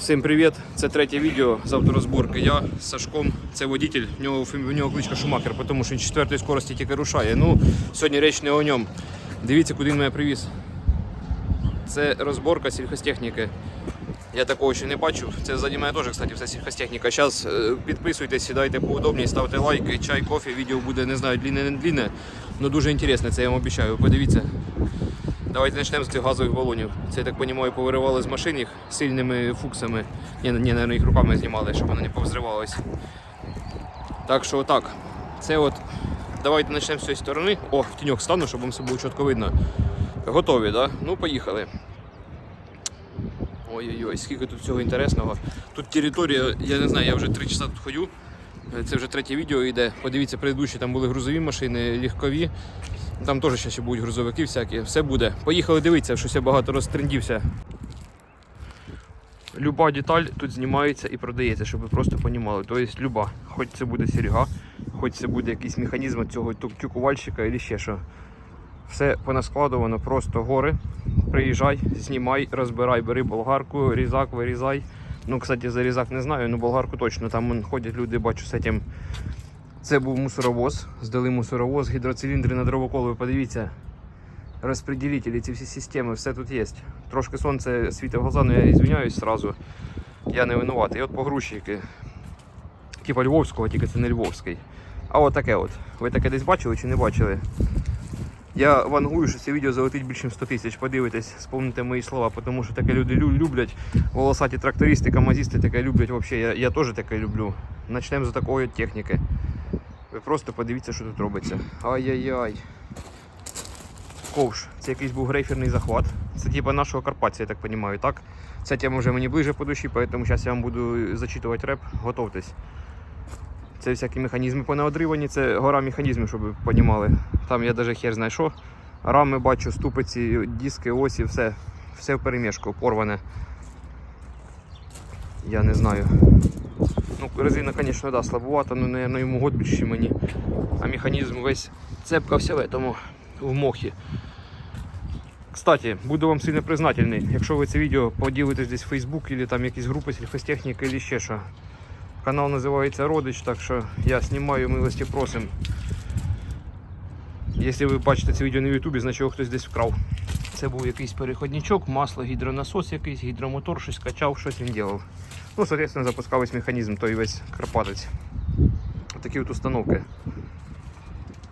Всім привіт! Це третє відео з авторозборки. Я з Сашком, це водитель, в нього, в нього кличка Шумахер, тому що він четвертої скорості тільки рушає. Ну, сьогодні річ не о ньому. Дивіться, куди він мене привіз. Це розборка сільхозтехніки. Я такого ще не бачив. Це ззаді мене теж, кстати, все сільхозтехніка. Зараз підписуйтесь, сідайте поудобніше, ставте лайки, чай, кофе. Відео буде, не знаю, длінне, не длінне, але дуже інтересне, це я вам обіцяю. Подивіться. Давайте почнемо з цих газових балонів. Це, я так розумію, повиривали з машин їх сильними фуксами. Ні, ні, наверное, їх руками знімали, щоб вони не повзривались. Так що так. Це от. Давайте почнемо з цієї сторони. О, в тіньок стану, щоб вам все було чітко видно. Готові? Да? Ну, поїхали. Ой-ой-ой, скільки тут всього інтересного. Тут територія, я не знаю, я вже 3 часа тут ходю. Це вже третє відео йде. Подивіться, предыдущі там були грузові машини, легкові. Там теж ще будуть грузовики всякі. Все буде. Поїхали дивитися, щось я багато розтрендівся. Люба деталь тут знімається і продається, щоб ви просто розуміли. Тобто люба, хоч це буде серега, хоч це буде якийсь механізм цього тюкувальщика або ще що. Все понаскладувано, просто гори. Приїжджай, знімай, розбирай, бери болгарку, різак, вирізай. Ну, кстати, за різак не знаю, але болгарку точно. Там ходять люди, бачу, з цим. Це був мусоровоз. Здали мусоровоз, гідроциліндри на дровокол. Ви подивіться. Розпреділителі, ці всі системи, все тут є. Трошки сонце світить в глаза, але я звиняюсь сразу. Я не винуватий. І от погрузчики. Типа Львовського, тільки це не Львовський. А от таке от. Ви таке десь бачили чи не бачили? Я вангую, що це відео залетить більше ніж 100 тисяч. Подивитесь, спомните мої слова, тому що таке люди люблять. Волосаті трактористи, камазісти таке люблять взагалі. Я, я теж таке люблю. Начнемо з такої техніки. Ви просто подивіться, що тут робиться. Ай-яй-яй. Ковш. Це якийсь був грейферний захват. Це типа нашого Карпатця, я так розумію, так? Ця тема вже мені ближе по душі, тому зараз я вам буду зачитувати реп. Готовтесь. Це всякі механізми понаодривані, це гора механізмів, щоб ви розуміли. Там я навіть хер знаю що. Рами бачу, ступиці, диски, осі, все. Все в перемішку, порване. Я не знаю. Ну, резина, звісно, да, слабувата, але, наверное, йому год більше мені. А механізм весь цепка вся в этому, в мохі. Кстати, буду вам сильно признательний, якщо ви це відео поділитесь десь в Facebook або там якісь групи сільхозтехніки або ще що. Канал називається Родич, так що я знімаю милості просим. Якщо ви бачите це відео на Ютубі, значить його хтось десь вкрав. Це був якийсь переходничок, масло, гідронасос якийсь, гідромотор, щось качав, щось він робив. Ну, соответственно, запускав весь механізм, той весь карпатець. Такі от установки.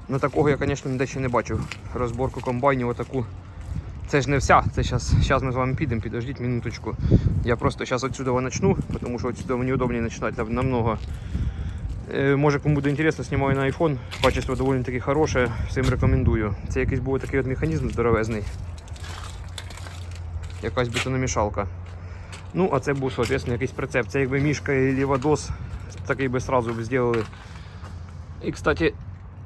Ну такого я, звісно, ніде ще не бачив. Розборку комбайнів отаку. Це ж не вся, це зараз ми з вами підемо, підождіть минуточку. Я просто зараз отсюда начну, тому що отсюда мені удобнее починати намного. Е, Може кому буде інтересно, знімаю на iPhone. Качество доволі таки хороше, всім рекомендую. Це якийсь був такий от механізм здоровезний. Якась бетономішалка. Ну, а це був, соответственно, якийсь прицеп. Це якби мішка і лівадос, такий би сразу б зробили. І, кстати,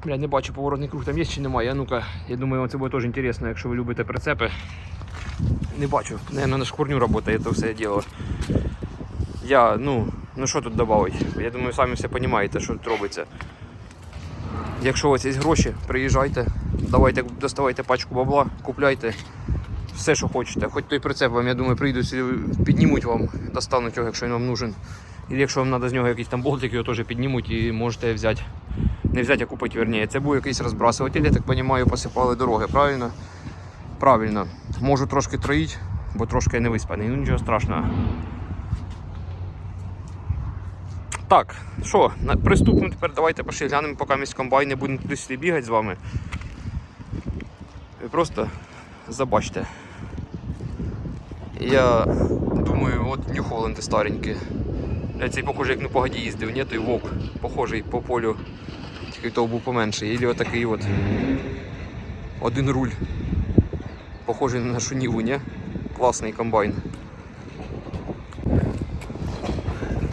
бля, не бачу поворотний круг там є чи немає. Ну-ка, я думаю, вам це буде теж інтересно, якщо ви любите прицепи. Не бачу, наверное, на шкурню працює це все діло. Я, ну, ну що тут додати? Я думаю, самі все розумієте, що тут робиться. Якщо у вас є гроші, приїжджайте, давайте, доставайте пачку бабла, купляйте все, що хочете. Хоч той прицеп вам, я думаю, прийдуть, піднімуть вам, достануть його, якщо він вам нужен. І якщо вам треба з нього якийсь там болтик, його теж піднімуть і можете взяти. Не взяти, а купити, верніше. Це був якийсь розбрасуватель, я так розумію, посипали дороги, правильно? Правильно. Можу трошки троїть, бо трошки я не виспаний, ну нічого страшного. Так, що, приступимо тепер, давайте пошли глянемо, поки місь комбайн, не будемо туди сюди бігати з вами. Ви просто забачте. Я думаю, от Нью-Холленди старенькі. Бля, Цей похожий, як на погоді їздив, ні, той вовк, похожий по полю, тільки того був поменший. Ілі отакий от один руль. Похожий на нашу Ніву, ні? Класний комбайн.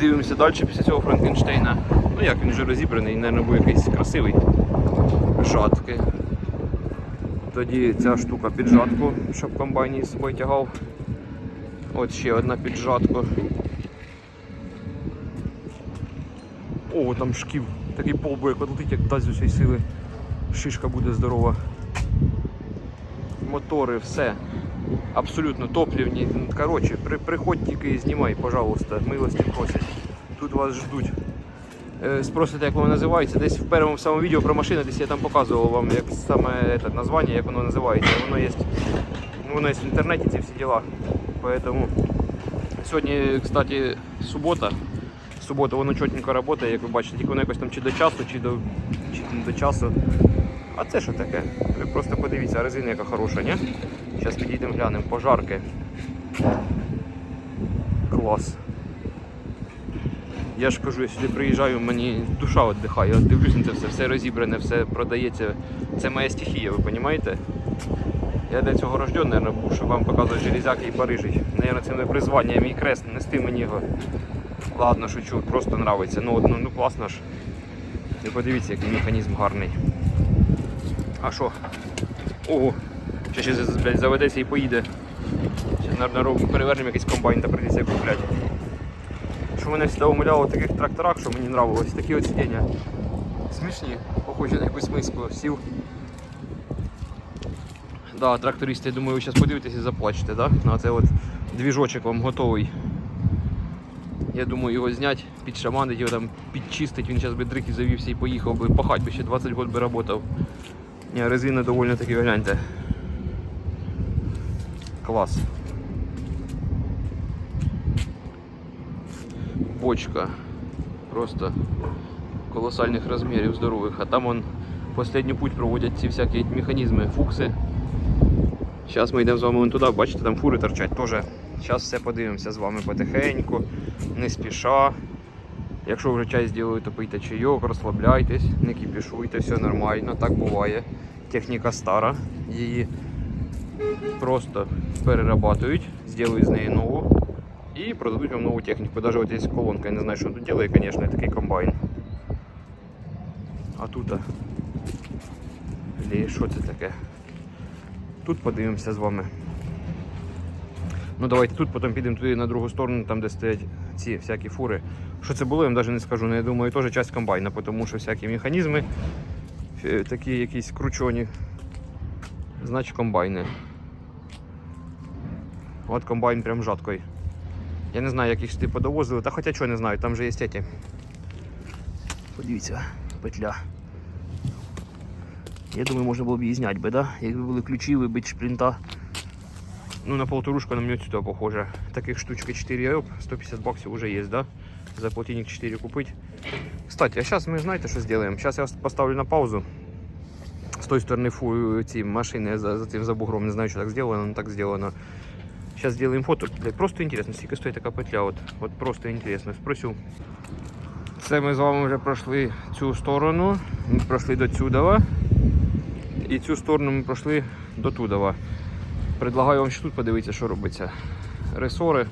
Дивимося далі після цього Франкенштейна. Ну як він вже розібраний, мабуть, був якийсь красивий. Жатки. Тоді ця штука під жатку, щоб комбайн її з собою тягав. От ще одна під жатку. О, там шків. Такий як летить, як дасть з усієї сили. Шишка буде здорова. Мотори, все. Абсолютно топлівні. Коротше, при, приходь тільки і знімай, пожалуйста, милості просять. Тут вас ждуть. Е, Спросите, як воно називається. Десь в першому самому відео про машини, десь я там показував вам як саме це, названня, як воно називається. Воно є, воно є в інтернеті, ці всі діла. Поэтому сьогодні, кстати, субота. Субота воно чотенько працює, як ви бачите, тільки воно якось там чи до часу, чи до, чи до часу. А це що таке? Ви просто подивіться, резина яка хороша, ні? Зараз підійдемо глянемо, пожарки. Клас. Я ж кажу, я сюди приїжджаю, мені душа віддихає. Я дивлюсь на це все, все розібране, все продається. Це моя стихія, ви розумієте? Я для цього рожден, наверное, був, щоб вам показувати железяки і Парижі. Наверное, це моє призвання, мій крест, нести мені його. Ладно, шучу, просто нравиться. Ну, ну, ну класно ж. І подивіться, який механізм гарний. А що? Ого, ще ще заведеться і поїде. Ще, роб- перевернемо якийсь комбайн та прийдеться купляти. Що мене завжди умиляло в таких тракторах, що мені нравилось, такі от сидіння. Смішні, похожі на якусь миску. Сів. Да, трактористи, я думаю, ви зараз подивитесь і заплачете, да? На це от двіжочок вам готовий. Я думаю, його зняти, підшаманити, його там підчистити, він зараз би дрики завівся і поїхав би пахати би ще 20 років би працював. Резина доволі таки гляньте. Клас. Бочка. Просто колосальних розмірів здорових. А там он останній путь проводять ці всякі механізми, фукси. Зараз ми йдемо з вами туди, бачите, там фури торчать теж. Зараз все подивимося з вами потихеньку, не спіша. Якщо вже чай зробили, то пийте чайок, розслабляйтесь, не кипішуйте, все нормально, так буває. Техніка стара, її просто перерабатують, зроблять з неї нову і продадуть вам нову техніку. Даже от є колонка, я не знаю, що тут робить, звісно, такий комбайн. А тут, що це таке? Тут подивимося з вами. Ну давайте тут, потім підемо туди на другу сторону, там де стоять ці всякі фури. Що це було, я вам навіть не скажу, але я думаю, теж часть комбайна, тому що всякі механізми е, такі якісь кручені. Значить комбайни. От комбайн прям жаткою. Я не знаю, як їх сюди подовозили, та хоча чого не знаю, там же є ті. Подивіться, петля. Я думаю, можна було б її зняти би, да? Якби були ключі, вибити шплінта. Ну, на полторушку на мне сюда похоже. Таких штучка 4 АЕП, 150 баксов уже есть, да? За полтинник 4 купить. Кстати, а сейчас мы знаете, что сделаем? Сейчас я вас поставлю на паузу. С той стороны фу, ці машини за, за тим за бугром. Не знаю, що так сделано, но так сделано. Сейчас сделаем фото. Блядь, просто интересно, скільки стоїть така петля. От, от просто интересно. Спросю. Це ми з вами вже пройшли цю сторону. Ми пройшли до Цюдова. І цю сторону ми пройшли до Тудова. Предлагаю вам ще тут подивитися, що робиться. Ресори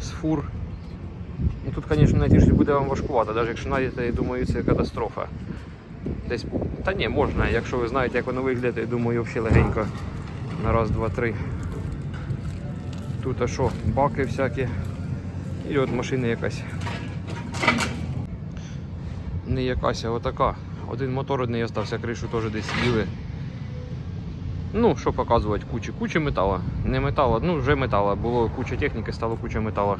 з фур. Ну, тут, звісно, на буде вам важкувато, навіть якщо знайдете, я думаю, це катастрофа. Десь. Та ні, можна, якщо ви знаєте, як воно виглядає, я думаю, взагалі легенько. На раз, два, три. Тут а що, баки всякі. І от машина якась. Не якась, а отака. Один мотор одний остався, кришу теж десь їли. Ну, що показувати, кучі. Куча метала. Не метала, ну вже метала. Було куча техніки, стало куча метала.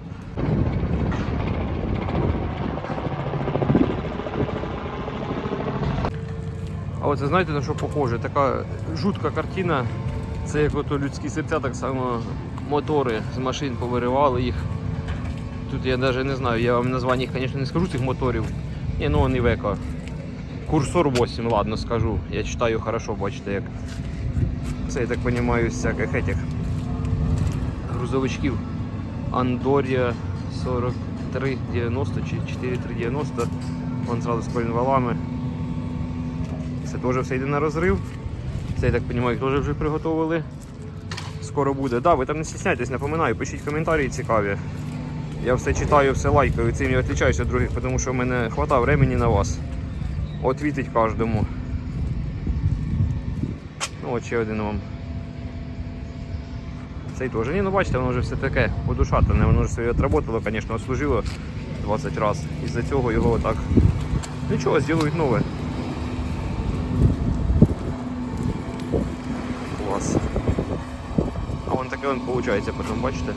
А оце знаєте на що похоже? Така жутка картина. Це як ото людські серця, так само мотори з машин повиривали їх. Тут я навіть не знаю, я вам названня їх, звісно, не скажу цих моторів. Ні, ну вони века. Курсор 8, ладно скажу. Я читаю хорошо, бачите як. Це, я так розумію, з всяких этих грузовичків. Андорія 4390 чи 4390. Вон зразу з колінвалами. Це теж все йде на розрив. Це, я так розумію, теж вже приготували. Скоро буде. Да, ви там не стісняйтесь, напоминаю, пишіть коментарі цікаві. Я все читаю, все лайкаю, цим я відрізняюся від других, тому що в мене хватає времени на вас. Отвітить кожному. Ну, от ще один вам. Цей теж. Ні, ну бачите, воно вже все таке подушатане, воно вже собі отработало, звісно, отслужило 20 разів. Із-за цього його отак. Нічого, зроблять нове. Клас. таке он виходить потім, бачите?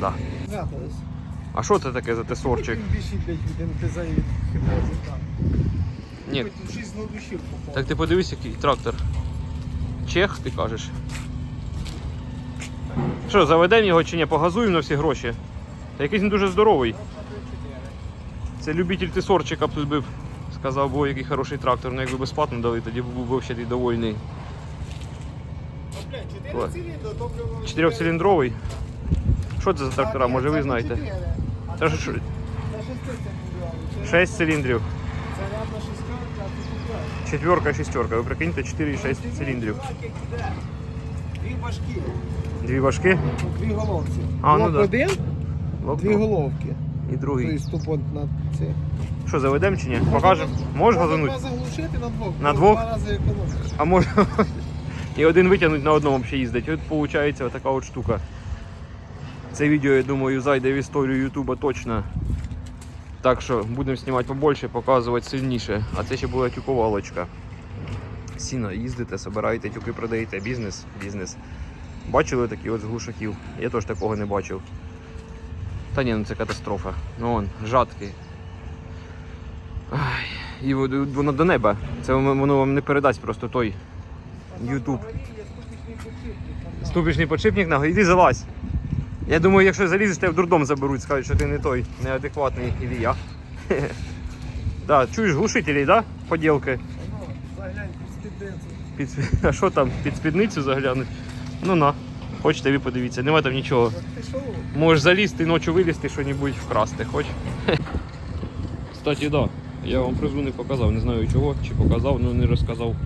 Да. Врятались. А що це таке за тесорчик? Більший, блядь, від МТЗ і від хіпнозу Ні, шість попав. так ти подивись, який трактор. Чех, ти кажеш. Що, заведемо його чи ні? Погазуємо на всі гроші. Та якийсь він дуже здоровий. Це любитель тесорчика б тут би сказав, бо який хороший трактор, ну якби безплатно дали, тоді був би й довольний. Ну, блядь, чотири Ладно. циліндри, топливо... Чотирьохциліндровий. Що це за трактора, може ви знаєте? Це ж що, Це 6 циліндрів. Це рядна шестерка, а тут п'ять. Четверка, шестерка. Ви прикиньте, 4,6 циліндрів. Дві башки, Дві важкі. дві головки. А, ну Блок да. один, Лок, дві головки. І другий. Тобто тупо на це. Що, заведемо чи ні? Покажемо? Можеш газанути? Можна заглушити на двох. На двох? Два рази економиш. А може і один витягнути на одному ще їздить. От виходить така от штука. Це відео, я думаю, зайде в історію Ютуба точно. Так що будемо знімати побольше, показувати сильніше. А це ще була тюковалочка. Сіно, їздите, собираєте, тюки продаєте. Бізнес, бізнес. Бачили такі от з глушаків? Я теж такого не бачив. Та ні, ну це катастрофа. Ну он, жатки. І воно до неба. Це воно вам не передасть просто той Ютуб. Ступічний подшипник на іди залазь. Я думаю, якщо залізеш, тебе в дурдом заберуть, скажуть, що ти не той неадекватний і я. Да, чуєш глушителі, да? Поділки. Заглянь під спідницю. Під, а що там, під спідницю заглянуть? Ну на. Хочете, ви подивіться, нема там нічого. Можеш залізти, ночі вилізти, що-небудь вкрасти, хоч. Кстати, да. Я вам призу не показав, не знаю чого, чи показав, але не розказав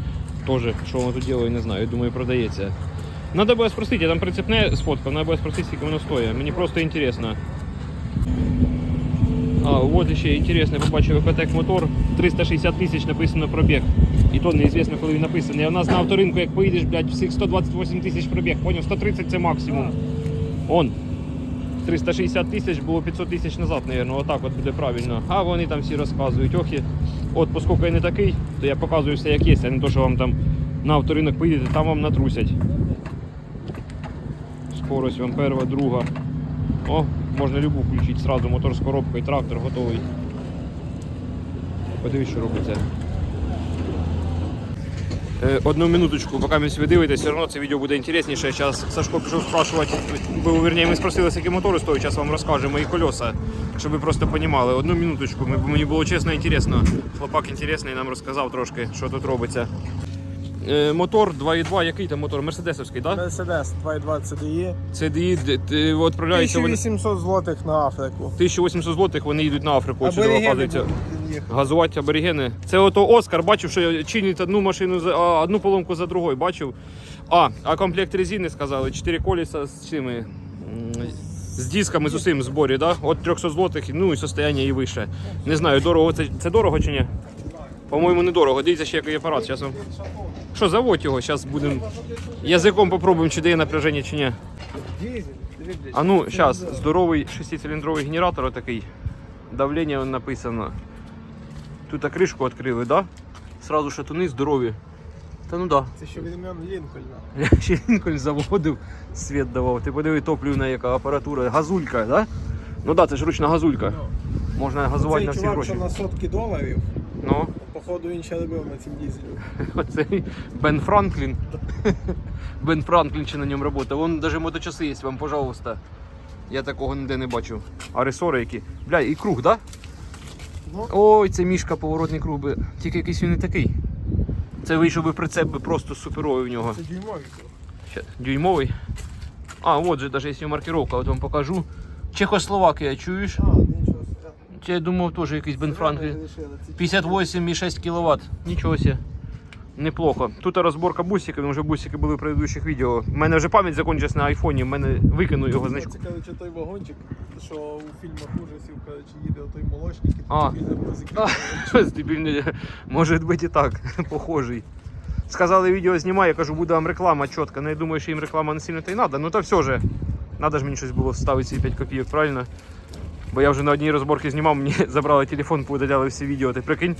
теж, що воно тут робить, не знаю. Думаю, продається. Надо буде спросити, я там прицепне сфоткав, надо буде спросити, скільки воно стоїть. Мені просто інтересно. А, от ще інтересно, я побачив Епотек мотор, 360 тисяч написано пробіг. І то неізвісно, коли він. А у нас на авторинку, як поїдеш, блядь, всіх 128 тисяч пробіг, поняв, 130 це максимум. Он. 360 тисяч було 500 тисяч назад, мабуть, отак от буде правильно. А вони там всі розказують, ох, і от оскільки я не такий, то я показую все як є, а не то, що вам там на авторинок поїдете, там вам натрусять. Скорость вам перша, друга. О, можна любу включити сразу, мотор з коробкою, трактор готовий. Подивись, що робиться. Е, Одну минуточку, поки ми ви дивитесь, все одно це відео буде інтересніше. Зараз Сашко пішов спрашувати, верні, ми спросили, які мотори стоять, зараз вам розкажемо і колеса, щоб ви просто розуміли. Одну минуточку, мені було чесно інтересно. Хлопак інтересний нам розказав трошки, що тут робиться. Е, мотор 2.2, який там мотор? Мерседесовський, так? Да? Мерседес 2.2 CDI. CDI д- вони 1800 злотих на Африку. 1800 злотих, вони їдуть на Африку, сюди Аборігени оказується. будуть їхати. Газувати аборігени. Це ото Оскар бачив, що чинить одну машину за а, одну поломку за другою. Бачив. А, а комплект резини сказали, 4 колеса з чими. м, З дисками з усім в зборі, да? От 300 злотих, ну і состояння і вище. Не знаю, дорого це, це дорого чи ні? По-моєму, недорого. Дивіться, ще який апарат. Зараз вам... Що, заводь його, зараз будемо язиком попробуємо, чи дає напряження, чи ні. А ну, зараз, здоровий шестициліндровий генератор такий. Давлення написано. Тут кришку відкрили, да? Сразу шатуни здорові. Та ну да. Це ще від імен Лінкольна. Я ще Лінкольн заводив, світ давав. Ти подиви топлівна яка апаратура. Газулька, да? Ну да, це ж ручна газулька. Можна газувати Цей на всі чувак, гроші. що на сотки доларів, Ну, походу він ще робив на цім дізелю. оцей Бен Франклін. Бен Франклін ще на ньому працював. Вон навіть моточаси є вам, пожалуйста. Я такого ніде не бачив. А ресори які. Бля, і круг, да? Ну. Ой, це мішка поворотний круг би. Тільки якийсь він не такий. Це вийшов би прицеп би просто суперовий в нього. Це дюймовий. круг. Ще Дюймовий. А, от же навіть є маркировка, от вам покажу. Чехословакія, чуєш? А, нічого я думав теж якийсь Бен Франклін. Це 58,6 кВт. Нічого себе. Неплохо. Тут розборка бусиків, вже бусики були в предыдущих відео. У мене вже пам'ять закінчилась на айфоні, в мене викину його значку. Це, коротше, той вагончик, що у фільмах ужасів, коротше, їде той молочник і тут. Щось дебільне. Може бути і так, похожий. Сказали, відео знімай, я кажу, буде вам реклама чітка. Ну я думаю, що їм реклама не сильно та й треба. Ну то все же. Надо ж мені щось було вставити ці 5 копійок, правильно? Бо я вже на одній розборці знімав, мені забрали телефон, поудаляли всі відео. Ти прикинь?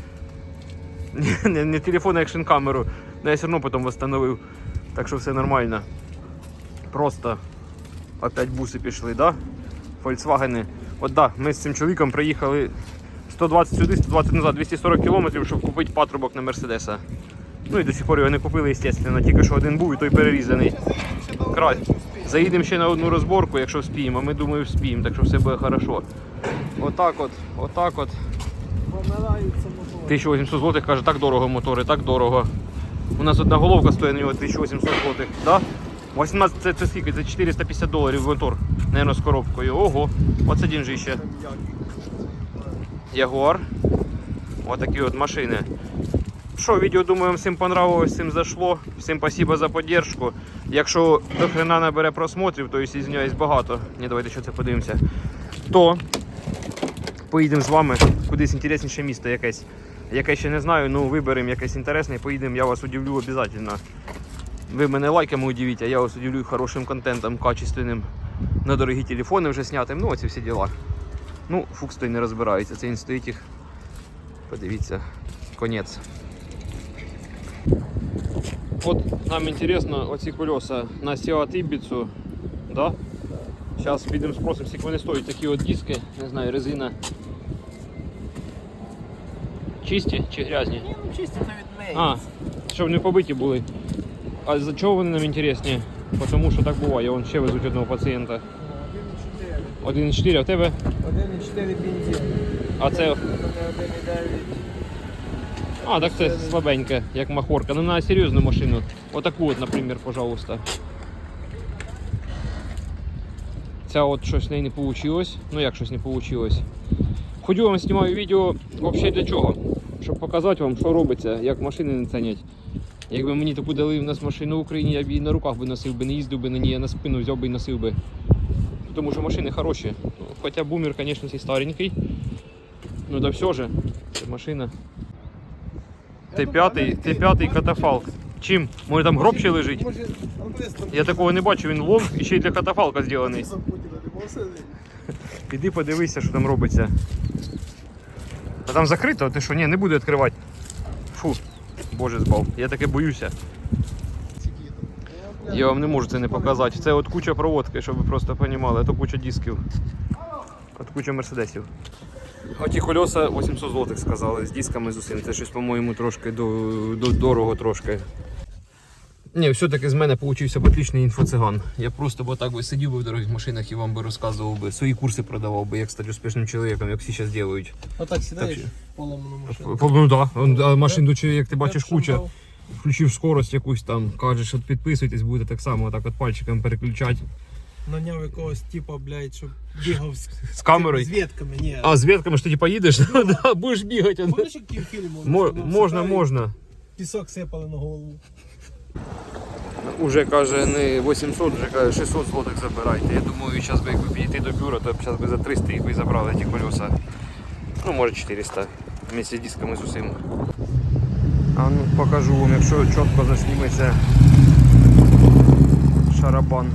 Не, не, телефон, а екшн камеру. Ну, я все одно потім встановив. Так що все нормально. Просто опять буси пішли, да? Volkswagen. От да, ми з цим чоловіком приїхали 120 сюди, 120 назад, 240 кілометрів, щоб купити патрубок на Мерседеса. Ну і до сих пор його не купили, звісно. Тільки що один був і той перерізаний. Край. Заїдемо ще на одну розборку, якщо вспіємо. Ми думаю, вспіємо, так що все буде хорошо. Отак от, отак от. Помираються мотори. 1800 злотих, каже, так дорого мотори, так дорого. У нас одна головка стоїть на нього 1800 злотих, да? 18 це, це скільки? Це 450 доларів мотор, наверное, з коробкою. Ого, оце дінжище. Ягуар. Отакі от машини. Що, відео, думаю, всім понравилось, всім зашло. Всім спасибо за поддержку. Якщо до хрена набере просмотрів, то якщо извиняюсь, багато. Ні, давайте що це подивимося. То поїдемо з вами кудись інтересніше місто якесь. Яке ще не знаю, ну виберемо якесь інтересне поїдемо, я вас удивлю обов'язково. Ви мене лайками удивіть, а я вас удивлю хорошим контентом, качественним. На дорогі телефони вже знятим. Ну, оці всі діла. Ну, Фукс той не розбирається, це він стоїть їх. Подивіться, конець. От нам інтересно, оці колеса на Seat Ibiza, да? Зараз підемо спросимо, скільки вони стоять, такі от диски, не знаю, резина. Чисті чи грязні? Ні, ну чисто навіть мейн. А, щоб не побиті були. А за чого вони нам інтересні? Тому що так буває, вон ще везуть одного пацієнта. 1,4. 1,4, а в тебе? 1,4 бензин. А це. 1,9. А, так це слабеньке, як махорка. Ну на серйозну машину. Отаку от, наприклад, пожалуйста. Ця от щось в неї не вийшло. Ну як щось не вийшло. Ходю вам знімаю відео взагалі для чого? Щоб показати вам, що робиться, як машини не цінять. Якби мені таку дали в нас машину в Україні, я б її на руках би носив би, не їздив би на ній, а на спину взяв би і носив би. Тому що машини хороші. Ну, Хоча бумер, звісно, цей старенький. Ну да все же, це машина. Ти п'ятий, ти п'ятий катафалк. Чим? Може там гроб ще лежить? Може, Я такого не бачу, він лом і ще й для катафалка зроблений. Іди подивися, що там робиться. А там закрито, ти що? Ні, не буду відкривати. Фу, боже збав. Я таке боюся. Я вам не можу це не показати. Це от куча проводки, щоб ви просто розуміли, а то куча дисків. От куча мерседесів. Оті колеса 800 злотих сказали, з дисками з усім. Це щось, по-моєму, трошки до, до, дорого трошки. Ні, все-таки з мене получився б отличний інфоциган. Я просто б так би сидів би в дорогих машинах і вам би розказував би, свої курси продавав би, як стати успішним чоловіком, як всі зараз роблять. Отак сідаєш Так, в поломану машину. Ну так, да. машин, як ти бачиш, куча. Включив скорость якусь там, кажеш, от підписуйтесь, будете так само, отак от пальчиком переключати. Наняв якогось типа, блядь, щоб бігав з, З камерою. з ветками, ні. А з ветками ж ти типа їдеш, да, будеш бігати. Помниш, як ті фільми? Мо- Можна, можна. Пісок сипали на голову. Уже каже не 800, вже каже 600 злотих забирайте. Я думаю, зараз би якби підійти до бюро, то зараз би за 300 їх би забрали ті колеса. Ну, може 400. Вместе з дисками з усім. А ну покажу вам, якщо чітко засніметься шарабан.